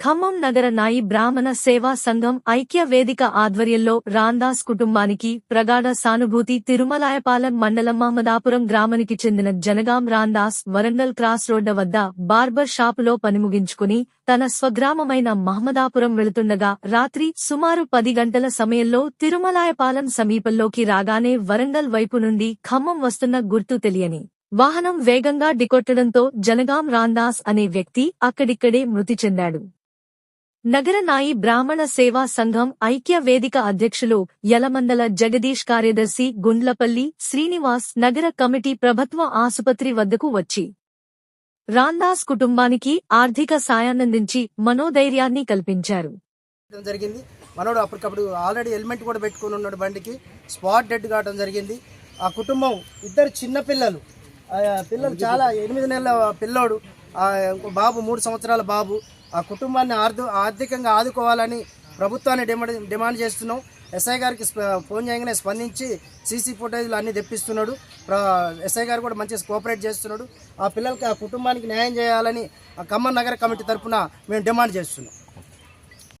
ఖమ్మం నగర నాయి బ్రాహ్మణ సేవా సంఘం ఐక్య వేదిక ఆధ్వర్యంలో రాందాస్ కుటుంబానికి ప్రగాఢ సానుభూతి తిరుమలాయపాలెం మండలం మహమ్మదాపురం గ్రామానికి చెందిన జనగాం రాందాస్ వరంగల్ క్రాస్ రోడ్డ వద్ద బార్బర్ షాపులో పనిముగించుకుని తన స్వగ్రామమైన మహమ్మదాపురం వెళుతుండగా రాత్రి సుమారు పది గంటల సమయంలో తిరుమలాయపాలెం సమీపంలోకి రాగానే వరంగల్ వైపు నుండి ఖమ్మం వస్తున్న గుర్తు తెలియని వాహనం వేగంగా ఢికొట్టడంతో జనగాం రాందాస్ అనే వ్యక్తి అక్కడిక్కడే మృతి చెందాడు. నగర నాయి బ్రాహ్మణ సేవా సంఘం ఐక్య వేదిక అధ్యక్షులు యలమందల జగదీష్ కార్యదర్శి గుండ్లపల్లి శ్రీనివాస్ నగర కమిటీ ప్రభుత్వ ఆసుపత్రి వద్దకు వచ్చి రాందాస్ కుటుంబానికి ఆర్థిక సాయాన్నందించి మనోధైర్యాన్ని కల్పించారు. జరిగింది. మనోడు అప్పటికప్పుడు ఆల్రెడీ హెల్మెట్ కూడా పెట్టుకుని ఉన్నాడు బండికి. స్పాట్ డెడ్ కావడం జరిగింది. ఆ కుటుంబం ఇద్దరు చిన్న పిల్లలు. పిల్లలు చాలా ఎనిమిది నెలల పిల్లోడు. బాబు మూడు సంవత్సరాల బాబు. ఆ కుటుంబాన్ని ఆర్థ ఆర్థికంగా ఆదుకోవాలని ప్రభుత్వాన్ని డిమాండ్ డిమాండ్ చేస్తున్నాం. ఎస్ఐ గారికి స్ప- ఫోన్ చేయగానే స్పందించి సీసీ ఫుటేజ్లు అన్నీ తెప్పిస్తున్నాడు. ఎస్ఐ గారు కూడా మంచిగా కోఆపరేట్ చేస్తున్నాడు. ఆ పిల్లలకి ఆ కుటుంబానికి న్యాయం చేయాలని ఆ ఖమ్మం నగర కమిటీ తరఫున మేము డిమాండ్ చేస్తున్నాం.